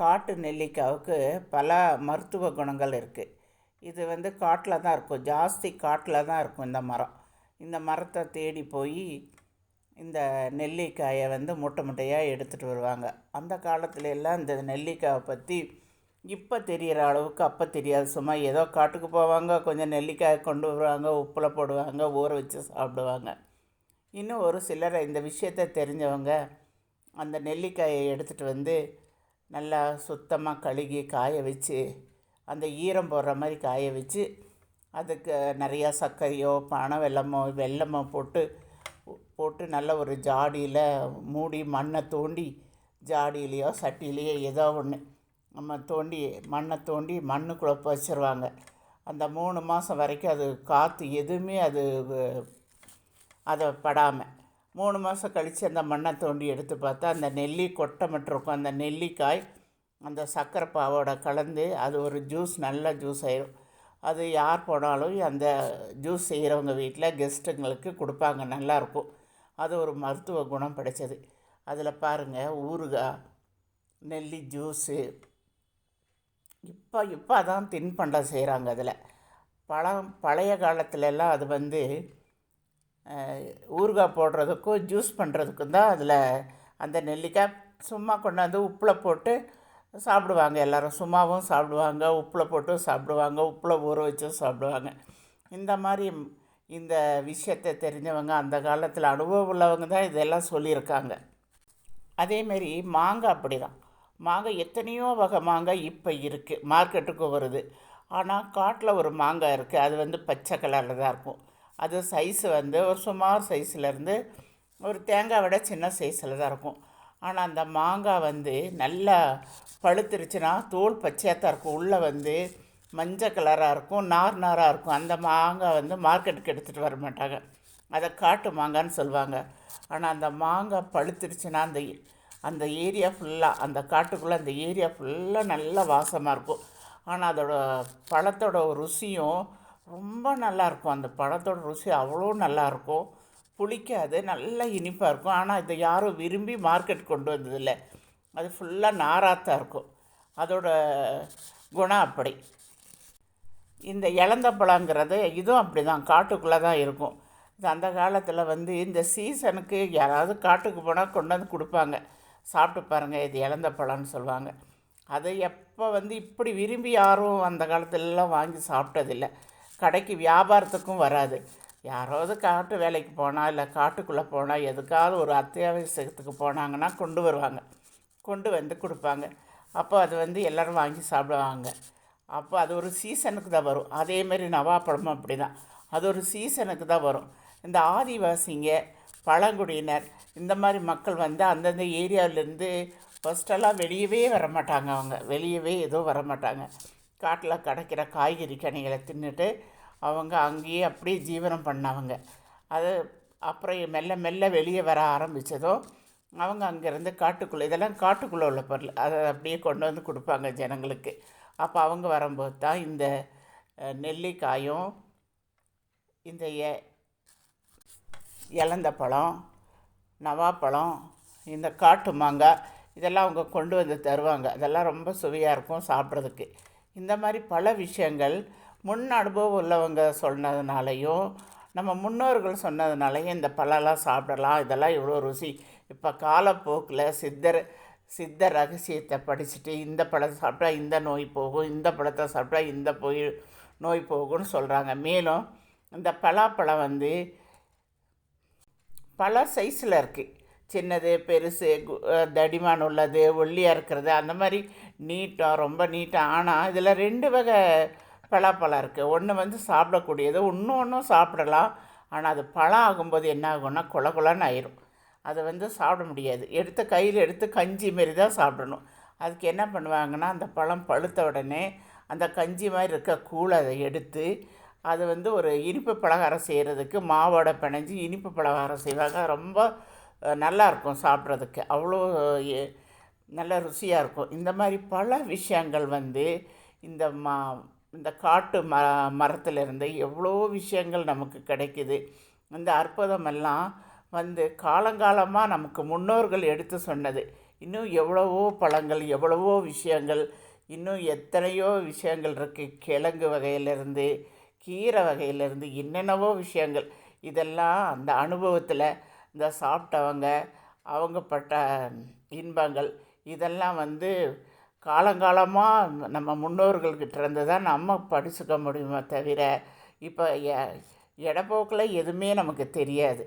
காட்டு நெல்லிக்காவுக்கு பல மருத்துவ குணங்கள் இருக்குது இது வந்து காட்டில் தான் இருக்கும். ஜாஸ்தி காட்டில் தான் இருக்கும் இந்த மரம். இந்த மரத்தை தேடி போய் இந்த நெல்லிக்காயை வந்து மூட்டை மூட்டையாக எடுத்துகிட்டு வருவாங்க. அந்த காலத்துல எல்லாம் இந்த நெல்லிக்காயை பற்றி இப்போ தெரிகிற அளவுக்கு அப்போ தெரியாது. சும்மா ஏதோ காட்டுக்கு போவாங்க கொஞ்சம் நெல்லிக்காயை கொண்டு வருவாங்க உப்பில் போடுவாங்க ஊற வச்சு சாப்பிடுவாங்க. இன்னும் ஒரு சிலர் இந்த விஷயத்த தெரிஞ்சவங்க அந்த நெல்லிக்காயை எடுத்துகிட்டு வந்து நல்லா சுத்தமாக கழுகி காய வச்சு அந்த ஈரம் போடுற மாதிரி காய வச்சு அதுக்கு நிறையா சர்க்கரையோ பனை வெல்லமோ வெல்லமோ போட்டு போட்டு நல்ல ஒரு ஜாடியில் மூடி மண்ணை தோண்டி ஜாடியிலையோ சட்டியிலையோ ஏதோ ஒன்று நம்ம தோண்டி மண்ணை தோண்டி மண்ணுக்குள்ளே வச்சிருவாங்க. அந்த மூணு மாதம் வரைக்கும் அது காற்று எதுவுமே அது அதை படாமல் மூணு மாதம் கழித்து அந்த மண்ணை தோண்டி எடுத்து பார்த்தா அந்த நெல்லி கொட்டை மட்டும் இருக்கும். அந்த நெல்லிக்காய் அந்த சர்க்கரை பாவோட கலந்து அது ஒரு ஜூஸ் நல்ல ஜூஸ் ஆயிடும் அது யார் போனாலும் அந்த ஜூஸ் செய்கிறவங்க வீட்டில் கெஸ்ட்டுங்களுக்கு கொடுப்பாங்க. நல்லாயிருக்கும் அது ஒரு மருத்துவ குணம் படைச்சது. அதில் பாருங்கள் ஊறுகாய் நெல்லி ஜூஸு இப்போ இப்போ அதான் தின்பண்டம் செய்கிறாங்க அதில். பழம் பழைய காலத்துலலாம் அது வந்து ஊறுகாய் போடுறதுக்கும் ஜூஸ் பண்ணுறதுக்கும் தான் அதில் அந்த நெல்லிக்காய் சும்மா கொண்டாந்து உப்பில் போட்டு சாப்பிடுவாங்க. எல்லோரும் சும்மாவும் சாப்பிடுவாங்க உப்பில் போட்டும் சாப்பிடுவாங்க உப்பில் ஊற வச்சும் சாப்பிடுவாங்க. இந்த மாதிரி இந்த விஷயத்தை தெரிஞ்சவங்க அந்த காலத்தில் அனுபவம் உள்ளவங்க தான் இதெல்லாம் சொல்லியிருக்காங்க. அதேமாரி மாங்காய் அப்படி தான் மாங்காய் எத்தனையோ வகை மாங்காய் இப்போ இருக்குது மார்க்கெட்டுக்கு வருது. ஆனால் காட்டில் ஒரு மாங்காய் இருக்குது அது வந்து பச்சை கலரில் தான் இருக்கும். அது சைஸு வந்து ஒரு சுமார் சைஸ்லேருந்து ஒரு தேங்காய் விட சின்ன சைஸில் தான் இருக்கும். ஆனால் அந்த மாங்காய் வந்து நல்லா பழுத்துருச்சுன்னா தோல் பச்சையாக தான் இருக்கும். உள்ளே வந்து மஞ்சள் கலராக இருக்கும் நார் நாராக இருக்கும். அந்த மாங்காய் வந்து மார்க்கெட்டுக்கு எடுத்துகிட்டு வர மாட்டாங்க. அதை காட்டு மாங்கான்னு சொல்லுவாங்க. ஆனால் அந்த மாங்காய் பழுத்துருச்சுன்னா அந்த அந்த ஏரியா ஃபுல்லாக அந்த காட்டுக்குள்ளே அந்த ஏரியா ஃபுல்லாக நல்ல வாசமாக இருக்கும். ஆனால் அதோட பழத்தோட ருசியும் ரொம்ப நல்லாயிருக்கும். அந்த பழத்தோட ருசி அவ்வளோ நல்லாயிருக்கும். புளிக்காது நல்லா இனிப்பாக இருக்கும். ஆனால் இதை யாரும் விரும்பி மார்க்கெட் கொண்டு வந்ததில்லை. அது ஃபுல்லாக நாராத்தான் இருக்கும். அதோட குணம் அப்படி. இந்த இழந்த பழங்கிறது இதுவும் அப்படி தான் காட்டுக்குள்ளே தான் இருக்கும். இது அந்த காலத்தில் வந்து இந்த சீசனுக்கு யாராவது காட்டுக்கு போனால் கொண்டு வந்து கொடுப்பாங்க. சாப்பிட்டு பாருங்கள் இது இழந்த பழம்னு சொல்லுவாங்க. அதை எப்போ வந்து இப்படி விரும்பி யாரும் அந்த காலத்துலலாம் வாங்கி சாப்பிட்டதில்லை. கடைக்கு வியாபாரத்துக்கும் வராது. யாராவது காட்டு வேலைக்கு போனால் இல்லை காட்டுக்குள்ளே போனால் எதுக்காவது ஒரு அத்தியாவசியத்துக்கு போனாங்கன்னா கொண்டு வருவாங்க. கொண்டு வந்து கொடுப்பாங்க. அப்போ அது வந்து எல்லோரும் வாங்கி சாப்பிடுவாங்க. அப்போ அது ஒரு சீசனுக்கு தான் வரும். அதேமாரி நவாப்பழமும் அப்படி தான் அது ஒரு சீசனுக்கு தான் வரும். இந்த ஆதிவாசிங்க பழங்குடியினர் இந்த மாதிரி மக்கள் வந்து அந்தந்த ஏரியாவிலேருந்து ஃபஸ்ட்டெல்லாம் வெளியவே வரமாட்டாங்க அவங்க. வெளியவே எதுவும் வரமாட்டாங்க. காட்டில் கிடைக்கிற காய்கறி கனிகளை தின்னுட்டு அவங்க அங்கேயே அப்படியே ஜீவனம் பண்ணவங்க. அது அப்புறம் மெல்ல மெல்ல வெளியே வர ஆரம்பித்ததும் அவங்க அங்கேருந்து காட்டுக்குள்ளே இதெல்லாம் காட்டுக்குள்ளே உள்ள பொருள். அதை அப்படியே கொண்டு வந்து கொடுப்பாங்க ஜனங்களுக்கு. அப்போ அவங்க வரும்போது தான் இந்த நெல்லிக்காயும் இந்த எ இலந்த பழம் நவாப்பழம் இந்த காட்டு மாங்காய் இதெல்லாம் அவங்க கொண்டு வந்து தருவாங்க. அதெல்லாம் ரொம்ப சுவையாக இருக்கும் சாப்பிட்றதுக்கு. இந்த மாதிரி பல விஷயங்கள் முன் அனுபவம் உள்ளவங்க சொன்னதுனாலையும் நம்ம முன்னோர்கள் சொன்னதுனாலையும் இந்த பழம்லாம் சாப்பிடலாம் இதெல்லாம் இவ்வளோ ருசி. இப்போ காலப்போக்கில் சித்தர் சித்த ரகசியத்தை படிச்சுட்டு இந்த பழத்தை சாப்பிட்டா இந்த நோய் போகும் இந்த பழத்தை சாப்பிட்டா இந்த போய் நோய் போகும்னு சொல்கிறாங்க மேலும் இந்த பலாப்பழம் வந்து பல சைஸில் இருக்குது சின்னது பெருசு தடிமான் உள்ளது ஒல்லியாக இருக்கிறது அந்த மாதிரி நீட்டாக ரொம்ப நீட்டாக ஆனால் இதில் ரெண்டு வகை பலாப்பழம் இருக்குது ஒன்று வந்து சாப்பிடக்கூடியது இன்னும் ஒன்றும் சாப்பிடலாம். ஆனால் அது பழம் ஆகும்போது என்ன ஆகும்னா குல குலன்னு ஆயிரும். அதை வந்து சாப்பிட முடியாது. எடுத்து கையில் எடுத்து கஞ்சி மாரி தான் சாப்பிடணும். அதுக்கு என்ன பண்ணுவாங்கன்னா அந்த பழம் பழுத்த உடனே அந்த கஞ்சி மாதிரி இருக்க கூழை அதை எடுத்து அது வந்து ஒரு இனிப்பு பலகாரம் செய்கிறதுக்கு மாவோட பிணைஞ்சி இனிப்பு பலகாரம் செய்வாங்க. ரொம்ப நல்லாயிருக்கும் சாப்பிட்றதுக்கு. அவ்வளோ நல்ல ருசியாக இருக்கும். இந்த மாதிரி பல விஷயங்கள் வந்து இந்த மா இந்த காட்டு ம மரத்துலேருந்து எவ்வளோ விஷயங்கள் நமக்கு கிடைக்குது. இந்த அற்புதமெல்லாம் வந்து காலங்காலமாக நமக்கு முன்னோர்கள் எடுத்து சொன்னது. இன்னும் எவ்வளவோ பழங்கள் எவ்வளவோ விஷயங்கள் இன்னும் எத்தனையோ விஷயங்கள் இருக்குது கிழங்கு வகையிலேருந்து கீரை வகையிலேருந்து என்னென்னவோ விஷயங்கள். இதெல்லாம் அந்த அனுபவத்தில் இந்த சாப்பிட்டவங்க அவங்க பட்ட இன்பங்கள் இதெல்லாம் வந்து காலங்காலமாக நம்ம முன்னோர்கள்கிட்ட இருந்து தான் நம்ம படிச்சுக்க முடியுமே தவிர இப்போ எ இடப்போக்கில் எதுவுமே நமக்கு தெரியாது.